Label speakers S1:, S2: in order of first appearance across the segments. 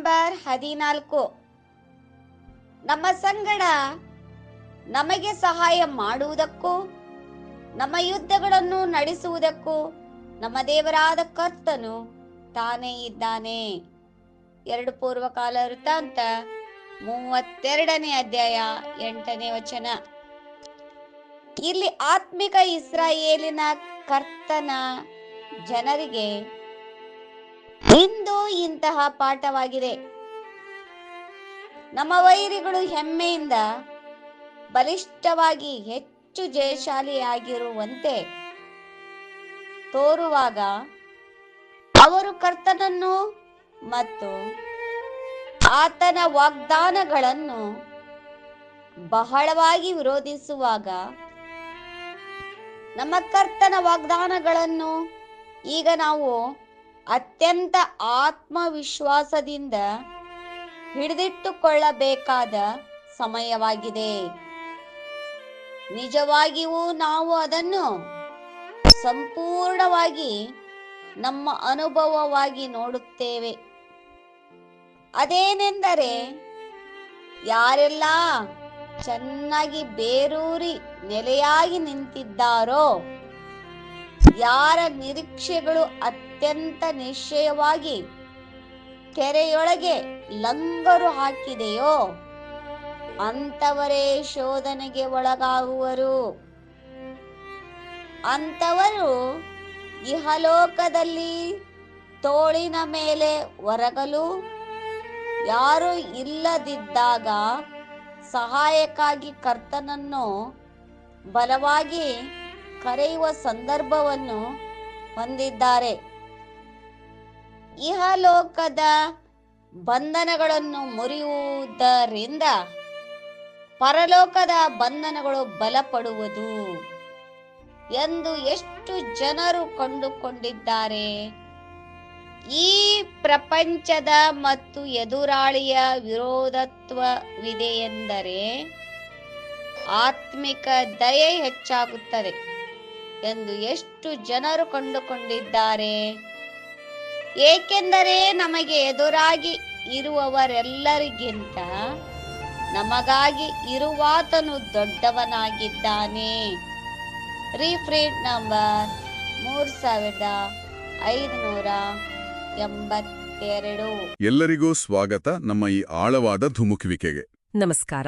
S1: September ಹದಿನಾಲ್ಕು. ನಮ್ಮ ಸಂಗಡ ನಮಗೆ ಸಹಾಯ ಮಾಡುವುದಕ್ಕೂ, ನಮ್ಮ ಯುದ್ಧಗಳನ್ನು ನಡೆಸುವುದಕ್ಕೂ ನಮ್ಮ ದೇವರಾದ ಕರ್ತನು ತಾನೇ ಇದ್ದಾನೆ. ಎರಡು ಪೂರ್ವಕಾಲ ವೃತ್ತಾಂತ ಮೂವತ್ತೆರಡನೇ ಅಧ್ಯಾಯ ಎಂಟನೇ ವಚನ. ಇಲ್ಲಿ ಆತ್ಮಿಕ ಇಸ್ರಾಯೇಲಿನ ಕರ್ತನ ಜನರಿಗೆ ಇಂದು ಇಂತಹ ಪಾಠವಾಗಿದೆ. ನಮ್ಮ ವೈರಿಗಳು ಹೆಮ್ಮೆಯಿಂದ ಬಲಿಷ್ಠವಾಗಿ ಹೆಚ್ಚು ಜಯಶಾಲಿಯಾಗಿರುವಂತೆ ತೋರುವಾಗ ಅವರು ಕರ್ತನನ್ನು ಮತ್ತು ಆತನ ವಾಗ್ದಾನಗಳನ್ನು ಬಹಳವಾಗಿ ವಿರೋಧಿಸುವಾಗ ನಮ್ಮ ಕರ್ತನ ವಾಗ್ದಾನಗಳನ್ನು ಈಗ ನಾವು ಅತ್ಯಂತ ಆತ್ಮವಿಶ್ವಾಸದಿಂದ ಹಿಡಿದಿಟ್ಟುಕೊಳ್ಳಬೇಕಾದ ಸಮಯವಾಗಿದೆ. ನಿಜವಾಗಿಯೂ ನಾವು ಅದನ್ನು ಸಂಪೂರ್ಣವಾಗಿ ನಮ್ಮ ಅನುಭವವಾಗಿ ನೋಡುತ್ತೇವೆ. ಅದೇನೆಂದರೆ ಯಾರೆಲ್ಲ ಚೆನ್ನಾಗಿ ಬೇರೂರಿ ನೆಲೆಯಾಗಿ ನಿಂತಿದ್ದಾರೋ, ಯಾರ ನಿರೀಕ್ಷೆಗಳು ಅತ್ಯಂತ ನಿಶ್ಚಯವಾಗಿ ಕೆರೆಯೊಳಗೆ ಲಂಗರು ಹಾಕಿದೆಯೋ, ಅಂತವರೇ ಶೋಧನೆಗೆ ಒಳಗಾಗುವರು. ಅಂತವರು ಇಹಲೋಕದಲ್ಲಿ ತೋಳಿನ ಮೇಲೆ ಹೊರಗಲು ಯಾರು ಇಲ್ಲದಿದ್ದಾಗ ಸಹಾಯಕ್ಕಾಗಿ ಕರ್ತನನ್ನು ಬಲವಾಗಿ ಕರೆಯುವ ಸಂದರ್ಭವನ್ನು ಹೊಂದಿದ್ದಾರೆ. ಇಹಲೋಕದ ಬಂಧನಗಳನ್ನು ಮುರಿಯುವುದರಿಂದ ಪರಲೋಕದ ಬಂಧನಗಳು ಬಲಪಡುವುದು ಎಂದು ಎಷ್ಟು ಜನರು ಕಂಡುಕೊಂಡಿದ್ದಾರೆ. ಈ ಪ್ರಪಂಚದ ಮತ್ತು ಎದುರಾಳಿಯ ವಿರೋಧತ್ವವಿದೆಯೆಂದರೆ ಆತ್ಮಿಕ ದಯೆ ಹೆಚ್ಚಾಗುತ್ತದೆ ಎಂದು ಎಷ್ಟು ಜನರು ಕಂಡುಕೊಂಡಿದ್ದಾರೆ. ಏಕೆಂದರೆ ನಮಗೆ ಎದುರಾಗಿ ಇರುವವರೆಲ್ಲರಿಗಿಂತ ನಮಗಾಗಿ ಇರುವಾತನು ದೊಡ್ಡವನಾಗಿದ್ದಾನೆ. ರೀಫ್ರೀಡ್ ನಂಬರ್ ಮೂರ್ ಸಾವಿರದ ಐದುನೂರ ಎಂಬತ್ತೆರಡು.
S2: ಎಲ್ಲರಿಗೂ ಸ್ವಾಗತ ನಮ್ಮ ಈ ಆಳವಾದ ಧುಮುಕುವಿಕೆಗೆ.
S3: ನಮಸ್ಕಾರ.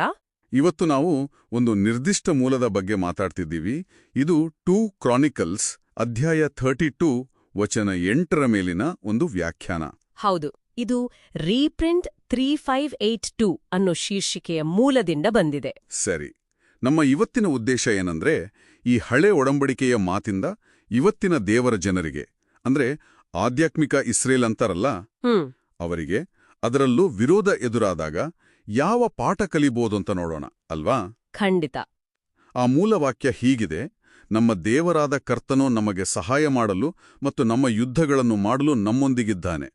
S2: ಇವತ್ತು ನಾವು ಒಂದು ನಿರ್ದಿಷ್ಟ ಮೂಲದ ಬಗ್ಗೆ ಮಾತಾಡ್ತಿದ್ದೀವಿ. ಇದು ಟೂ ಕ್ರಾನಿಕಲ್ಸ್ ಅಧ್ಯಾಯ ಥರ್ಟಿ ಟೂ ವಚನ ಎಂಟರ ಮೇಲಿನ ಒಂದು ವ್ಯಾಖ್ಯಾನ.
S3: ಹೌದು ಇದು reprint three five eight two ಅನ್ನೋ ಶೀರ್ಷಿಕೆಯ ಮೂಲದಿಂದ ಬಂದಿದೆ.
S2: ಸರಿ ನಮ್ಮ ಇವತ್ತಿನ ಉದ್ದೇಶ ಏನಂದ್ರೆ ಈ ಹಳೆ ಒಡಂಬಡಿಕೆಯ ಮಾತಿಂದ ಇವತ್ತಿನ ದೇವರ ಜನರಿಗೆ ಅಂದ್ರೆ ಆಧ್ಯಾತ್ಮಿಕ ಇಸ್ರೇಲ್ ಅಂತಾರಲ್ಲ ಅವರಿಗೆ ಅದರಲ್ಲೂ ವಿರೋಧ ಎದುರಾದಾಗ ಯಾವ ಪಾಠ ಕಲಿಬೋದು ಅಂತ ನೋಡೋಣ ಅಲ್ವಾ?
S3: ಖಂಡಿತ.
S2: ಆ ಮೂಲವಾಕ್ಯ ಹೀಗಿದೆ ನಮ್ಮ ದೇವರಾದ ಕರ್ತನು ನಮಗೆ ಸಹಾಯ ಮಾಡಲು ಮತ್ತು ನಮ್ಮ ಯುದ್ಧಗಳನ್ನು ಮಾಡಲು ನಮ್ಮೊಂದಿಗಿದ್ದಾನೆ.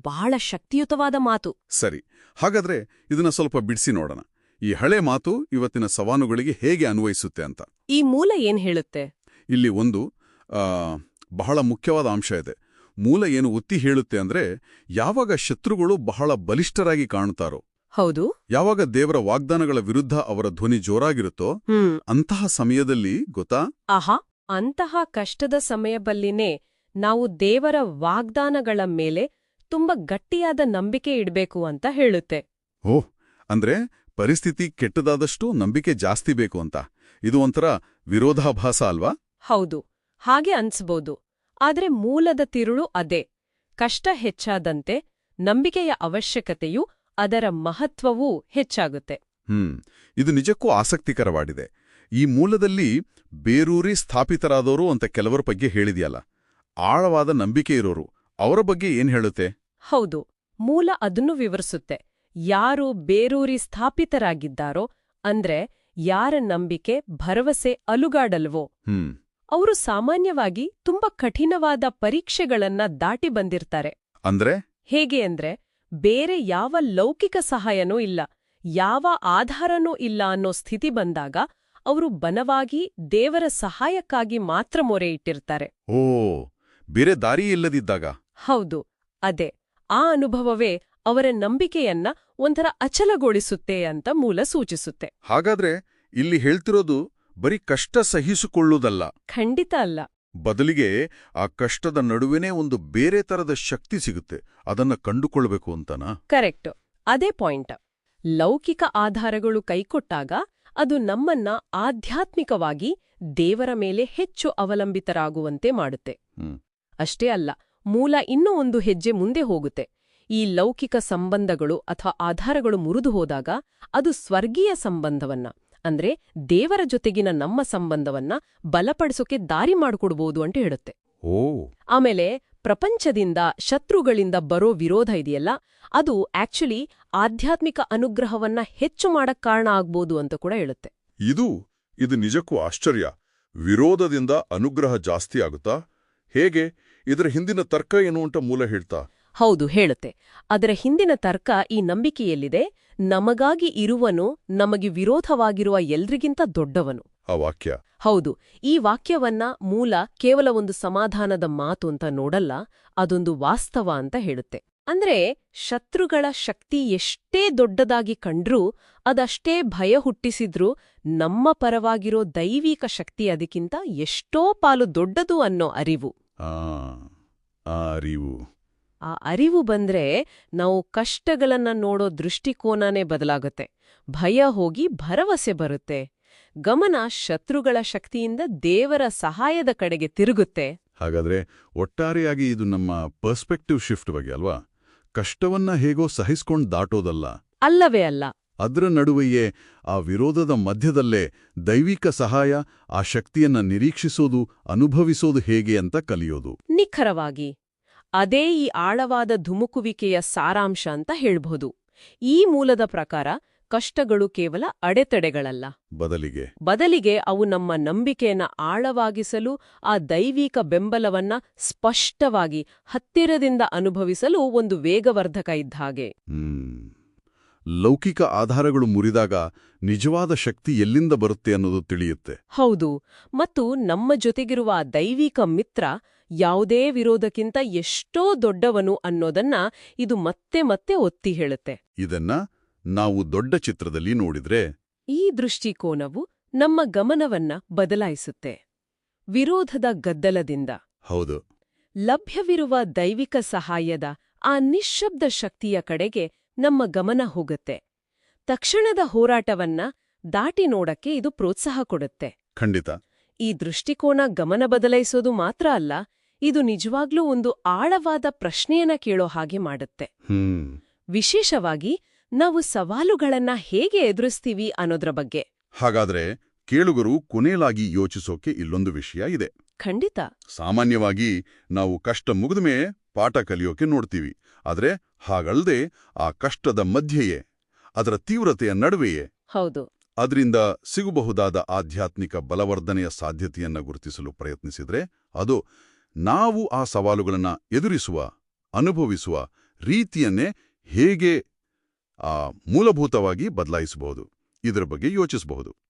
S3: ಬಹಳ ಶಕ್ತಿಯುತವಾದ ಮಾತು.
S2: ಸರಿ ಹಾಗಾದ್ರೆ ಇದನ್ನ ಸ್ವಲ್ಪ ಬಿಡಿಸಿ ನೋಡೋಣ. ಈ ಹಳೆ ಮಾತು ಇವತ್ತಿನ ಸವಾನುಗಳಿಗೆ ಹೇಗೆ ಅನ್ವಯಿಸುತ್ತೆ ಅಂತ.
S3: ಈ ಮೂಲ ಏನ್ ಹೇಳುತ್ತೆ?
S2: ಇಲ್ಲಿ ಒಂದು ಆ, ಬಹಳ ಮುಖ್ಯವಾದ ಅಂಶ ಇದೆ. ಮೂಲ ಏನು ಒತ್ತಿ ಹೇಳುತ್ತೆ ಅಂದ್ರೆ ಯಾವಾಗ ಶತ್ರುಗಳು ಬಹಳ ಬಲಿಷ್ಠರಾಗಿ ಕಾಣುತ್ತಾರೋ.
S3: ಹೌದು?
S2: ಯಾವಾಗ ದೇವರ ವಾಗ್ದಾನಗಳ ವಿರುದ್ಧ ಅವರ ಧ್ವನಿ ಜೋರಾಗಿರುತ್ತೋ ಅಂತಹ ಸಮಯದಲ್ಲಿ ಗೊತ್ತಾ?
S3: ಆಹಾ ಅಂತಹ ಕಷ್ಟದ ಸಮಯದಲ್ಲಿನೇ ನಾವು ದೇವರ ವಾಗ್ದಾನಗಳ ಮೇಲೆ ತುಂಬಾ ಗಟ್ಟಿಯಾದ ನಂಬಿಕೆ ಇಡಬೇಕು ಅಂತ ಹೇಳುತ್ತೆ.
S2: ಓಹ್ ಅಂದ್ರೆ ಪರಿಸ್ಥಿತಿ ಕೆಟ್ಟದಾದಷ್ಟು ನಂಬಿಕೆ ಜಾಸ್ತಿ ಬೇಕು ಅಂತ. ಇದು ಒಂಥರ ವಿರೋಧಾಭಾಸ ಅಲ್ವಾ?
S3: ಹೌದು ಹಾಗೆ ಅನ್ಸ್ಬೋದು. ಆದ್ರೆ ಮೂಲದ ತಿರುಳು ಅದೇ. ಕಷ್ಟ ಹೆಚ್ಚಾದಂತೆ ನಂಬಿಕೆಯ ಅವಶ್ಯಕತೆಯು ಅದರ ಮಹತ್ವವೂ ಹೆಚ್ಚಾಗುತ್ತೆ.
S2: ಹ್ಮ್. ಇದು ನಿಜಕ್ಕೂ ಆಸಕ್ತಿಕರವಾಗಿದೆ. ಈ ಮೂಲದಲ್ಲಿ ಬೇರೂರಿ ಸ್ಥಾಪಿತರಾದವರು ಅಂತ ಕೆಲವರ ಬಗ್ಗೆ ಹೇಳಿದೆಯಲ್ಲ. ಆಳವಾದ ನಂಬಿಕೆ ಇರೋರು. ಅವರ ಬಗ್ಗೆ ಏನ್ ಹೇಳುತ್ತೆ?
S3: ಹೌದು. ಮೂಲ ಅದನ್ನು ವಿವರಿಸುತ್ತೆ. ಯಾರು ಬೇರೂರಿ ಸ್ಥಾಪಿತರಾಗಿದ್ದಾರೋ ಅಂದ್ರೆ ಯಾರ ನಂಬಿಕೆ ಭರವಸೆ ಅಲುಗಾಡಲ್ವೋ?
S2: ಹ್ಮ್.
S3: ಅವರು ಸಾಮಾನ್ಯವಾಗಿ ತುಂಬಾ ಕಠಿಣವಾದ ಪರೀಕ್ಷೆಗಳನ್ನ ದಾಟಿ ಬಂದಿರ್ತಾರೆ.
S2: ಅಂದ್ರೆ?
S3: ಹೇಗೆ ಅಂದ್ರೆ ಬೇರೆ ಯಾವ ಲೌಕಿಕ ಸಹಾಯನೂ ಇಲ್ಲ ಯಾವ ಆಧಾರನೂ ಇಲ್ಲ ಅನ್ನೋ ಸ್ಥಿತಿ ಬಂದಾಗ ಅವರು ಬನವಾಗಿ ದೇವರ ಸಹಾಯಕ್ಕಾಗಿ ಮಾತ್ರ ಮೊರೆ ಇಟ್ಟಿರ್ತಾರೆ.
S2: ಓ ಬೇರೆ ದಾರಿ ಇಲ್ಲದಿದ್ದಾಗ?
S3: ಹೌದು ಅದೇ ಆ ಅನುಭವವೇ ಅವರ ನಂಬಿಕೆಯನ್ನ ಒಂಥರ ಅಚಲಗೊಳಿಸುತ್ತೆ ಅಂತ ಮೂಲ ಸೂಚಿಸುತ್ತೆ.
S2: ಹಾಗಾದ್ರೆ ಇಲ್ಲಿ ಹೇಳ್ತಿರೋದು ಬರೀ ಕಷ್ಟ ಸಹಿಸಿಕೊಳ್ಳುವುದಲ್ಲ.
S3: ಖಂಡಿತ ಅಲ್ಲ.
S2: ಬದಲಿಗೆ ಆ ಕಷ್ಟದ ನಡುವೆನೇ ಒಂದು ಬೇರೆ ತರದ ಶಕ್ತಿ ಸಿಗುತ್ತೆ. ಅದನ್ನ ಕಂಡುಕೊಳ್ಬೇಕು ಅಂತನಾ?
S3: ಕರೆಕ್ಟ್. ಅದೇ ಪಾಯಿಂಟ್. ಲೌಕಿಕ ಆಧಾರಗಳು ಕೈಕೊಟ್ಟಾಗ ಅದು ನಮ್ಮನ್ನ ಆಧ್ಯಾತ್ಮಿಕವಾಗಿ ದೇವರ ಮೇಲೆ ಹೆಚ್ಚು ಅವಲಂಬಿತರಾಗುವಂತೆ ಮಾಡುತ್ತೆ. ಅಷ್ಟೇ ಅಲ್ಲ ಮೂಲ ಇನ್ನೂ ಒಂದು ಹೆಜ್ಜೆ ಮುಂದೆ ಹೋಗುತ್ತೆ. ಈ ಲೌಕಿಕ ಸಂಬಂಧಗಳು ಅಥವಾ ಆಧಾರಗಳು ಮುರಿದು ಹೋದಾಗ ಅದು ಸ್ವರ್ಗೀಯ ಸಂಬಂಧವನ್ನ. ಅಂದ್ರೆ ದೇವರ ಜೊತೆಗಿನ ನಮ್ಮ ಸಂಬಂಧವನ್ನ ಬಲಪಡಿಸೋಕೆ ದಾರಿ ಮಾಡಿಕೊಡ್ಬೋದು ಅಂತ ಹೇಳುತ್ತೆ.
S2: ಓ.
S3: ಆಮೇಲೆ ಪ್ರಪಂಚದಿಂದ ಶತ್ರುಗಳಿಂದ ಬರೋ ವಿರೋಧ ಇದೆಯಲ್ಲ ಅದು ಆಕ್ಚುಲಿ ಆಧ್ಯಾತ್ಮಿಕ ಅನುಗ್ರಹವನ್ನ ಹೆಚ್ಚು ಮಾಡಕ್ ಕಾರಣ ಆಗ್ಬೋದು ಅಂತ ಕೂಡ ಹೇಳುತ್ತೆ.
S2: ಇದು ಇದು ನಿಜಕ್ಕೂ ಆಶ್ಚರ್ಯ. ವಿರೋಧದಿಂದ ಅನುಗ್ರಹ ಜಾಸ್ತಿ ಆಗುತ್ತಾ? ಹೇಗೆ? ಇದರ ಹಿಂದಿನ ತರ್ಕ ಏನು ಅಂತ ಮೂಲ ಹೇಳ್ತಾ?
S3: ಹೌದು ಹೇಳುತ್ತೆ. ಅದರ ಹಿಂದಿನ ತರ್ಕ ಈ ನಂಬಿಕೆಯಲ್ಲಿದೆ ನಮಗಾಗಿ ಇರುವನು ನಮಗೆ ವಿರೋಧವಾಗಿರುವ ಎಲ್ರಿಗಿಂತ ದೊಡ್ಡವನು.
S2: ಆ ವಾಕ್ಯ.
S3: ಹೌದು ಈ ವಾಕ್ಯವನ್ನ ಮೂಲ ಕೇವಲ ಒಂದು ಸಮಾಧಾನದ ಮಾತು ಅಂತ ನೋಡಲ್ಲ ಅದೊಂದು ವಾಸ್ತವ ಅಂತ ಹೇಳುತ್ತೆ. ಅಂದ್ರೆ ಶತ್ರುಗಳ ಶಕ್ತಿ ಎಷ್ಟೇ ದೊಡ್ಡದಾಗಿ ಕಂಡ್ರೂ ಅದಷ್ಟೇ ಭಯ ಹುಟ್ಟಿಸಿದ್ರೂ ನಮ್ಮ ಪರವಾಗಿರೋ ದೈವಿಕ ಶಕ್ತಿ ಅದಕ್ಕಿಂತ ಎಷ್ಟೋ ಪಾಲು ದೊಡ್ಡದು ಅನ್ನೋ ಅರಿವು.
S2: ಆ ಅರಿವು.
S3: ಆ ಅರಿವು ಬಂದ್ರೆ ನಾವು ಕಷ್ಟಗಳನ್ನ ನೋಡೋ ದೃಷ್ಟಿಕೋನನೇ ಬದಲಾಗುತ್ತೆ. ಭಯ ಹೋಗಿ ಭರವಸೆ ಬರುತ್ತೆ. ಗಮನ ಶತ್ರುಗಳ ಶಕ್ತಿಯಿಂದ ದೇವರ ಸಹಾಯದ ಕಡೆಗೆ ತಿರುಗುತ್ತೆ.
S2: ಹಾಗಾದ್ರೆ ಒಟ್ಟಾರೆಯಾಗಿ ಇದು ನಮ್ಮ ಪರ್ಸ್ಪೆಕ್ಟಿವ್ ಶಿಫ್ಟ್ ಬಗ್ಗೆ ಅಲ್ವಾ? ಕಷ್ಟವನ್ನ ಹೇಗೋ ಸಹಿಸ್ಕೊಂಡ್ ದಾಟೋದಲ್ಲ.
S3: ಅಲ್ಲವೇ ಅಲ್ಲ.
S2: ಅದರ ನಡುವೆಯೇ ಆ ವಿರೋಧದ ಮಧ್ಯದಲ್ಲೇ ದೈವಿಕ ಸಹಾಯ ಆ ಶಕ್ತಿಯನ್ನ ನಿರೀಕ್ಷಿಸೋದು ಅನುಭವಿಸೋದು ಹೇಗೆ ಅಂತ ಕಲಿಯೋದು.
S3: ನಿಖರವಾಗಿ. ಅದೇ ಈ ಆಳವಾದ ಧುಮುಕುವಿಕೆಯ ಸಾರಾಂಶ ಅಂತ ಹೇಳಬಹುದು. ಈ ಮೂಲದ ಪ್ರಕಾರ ಕಷ್ಟಗಳು ಕೇವಲ ಅಡೆತಡೆಗಳಲ್ಲ.
S2: ಬದಲಿಗೆ.
S3: ಬದಲಿಗೆ ಅವು ನಮ್ಮ ನಂಬಿಕೆಯನ್ನ ಆಳವಾಗಿಸಲು ಆ ದೈವಿಕ ಬೆಂಬಲವನ್ನ ಸ್ಪಷ್ಟವಾಗಿ ಹತ್ತಿರದಿಂದ ಅನುಭವಿಸಲು ಒಂದು ವೇಗವರ್ಧಕ ಇದ್ದ ಹಾಗೆ.
S2: ಲೌಕಿಕ ಆಧಾರಗಳು ಮುರಿದಾಗ ನಿಜವಾದ ಶಕ್ತಿ ಎಲ್ಲಿಂದ ಬರುತ್ತೆ ಅನ್ನೋದು ತಿಳಿಯುತ್ತೆ.
S3: ಹೌದು. ಮತ್ತು ನಮ್ಮ ಜೊತೆಗಿರುವ ಆ ದೈವಿಕ ಮಿತ್ರ ಯಾವುದೇ ವಿರೋಧಕ್ಕಿಂತ ಎಷ್ಟೋ ದೊಡ್ಡವನು ಅನ್ನೋದನ್ನ ಇದು ಮತ್ತೆ ಮತ್ತೆ ಒತ್ತಿ ಹೇಳುತ್ತೆ.
S2: ಇದನ್ನ ನಾವು ದೊಡ್ಡ ಚಿತ್ರದಲ್ಲಿ ನೋಡಿದ್ರೆ
S3: ಈ ದೃಷ್ಟಿಕೋನವು ನಮ್ಮ ಗಮನವನ್ನ ಬದಲಾಯಿಸುತ್ತೆ. ವಿರೋಧದ ಗದ್ದಲದಿಂದ
S2: ಹೌದು.
S3: ಲಭ್ಯವಿರುವ ದೈವಿಕ ಸಹಾಯದ ಆ ನಿಶ್ಶಬ್ದ ಶಕ್ತಿಯ ಕಡೆಗೆ ನಮ್ಮ ಗಮನ ಹೋಗುತ್ತೆ. ತಕ್ಷಣದ ಹೋರಾಟವನ್ನ ದಾಟಿ ನೋಡಕ್ಕೆ ಇದು ಪ್ರೋತ್ಸಾಹ ಕೊಡುತ್ತೆ.
S2: ಖಂಡಿತ.
S3: ಈ ದೃಷ್ಟಿಕೋನ ಗಮನ ಬದಲಾಯಿಸೋದು ಮಾತ್ರ ಅಲ್ಲ ಇದು ನಿಜವಾಗ್ಲೂ ಒಂದು ಆಳವಾದ ಪ್ರಶ್ನೆಯನ್ನ ಕೇಳೋ ಹಾಗೆ ಮಾಡುತ್ತೆ. ವಿಶೇಷವಾಗಿ ನಾವು ಸವಾಲುಗಳನ್ನ ಹೇಗೆ ಎದುರಿಸ್ತೀವಿ ಅನ್ನೋದ್ರ ಬಗ್ಗೆ.
S2: ಹಾಗಾದ್ರೆ ಕೇಳುಗರು ಕೊನೆಯಲಾಗಿ ಯೋಚಿಸೋಕೆ ಇಲ್ಲೊಂದು ವಿಷಯ ಇದೆ.
S3: ಖಂಡಿತ.
S2: ಸಾಮಾನ್ಯವಾಗಿ ನಾವು ಕಷ್ಟ ಮುಗಿದ್ಮೇ ಪಾಠ ಕಲಿಯೋಕೆ ನೋಡ್ತೀವಿ. ಆದ್ರೆ ಹಾಗಲ್ದೆ ಆ ಕಷ್ಟದ ಮಧ್ಯೆಯೇ ಅದರ ತೀವ್ರತೆಯ ನಡುವೆಯೇ
S3: ಹೌದು.
S2: ಅದರಿಂದ ಸಿಗಬಹುದಾದ ಆಧ್ಯಾತ್ಮಿಕ ಬಲವರ್ಧನೆಯ ಸಾಧ್ಯತೆಯನ್ನು ಗುರುತಿಸಲು ಪ್ರಯತ್ನಿಸಿದ್ರೆ ಅದು ನಾವು ಆ ಸವಾಲುಗಳನ್ನು ಎದುರಿಸುವ ಅನುಭವಿಸುವ ರೀತಿಯನ್ನೇ ಹೇಗೆ ಆ ಮೂಲಭೂತವಾಗಿ ಬದಲಾಯಿಸಬಹುದು. ಇದರ ಬಗ್ಗೆ ಯೋಚಿಸಬಹುದು.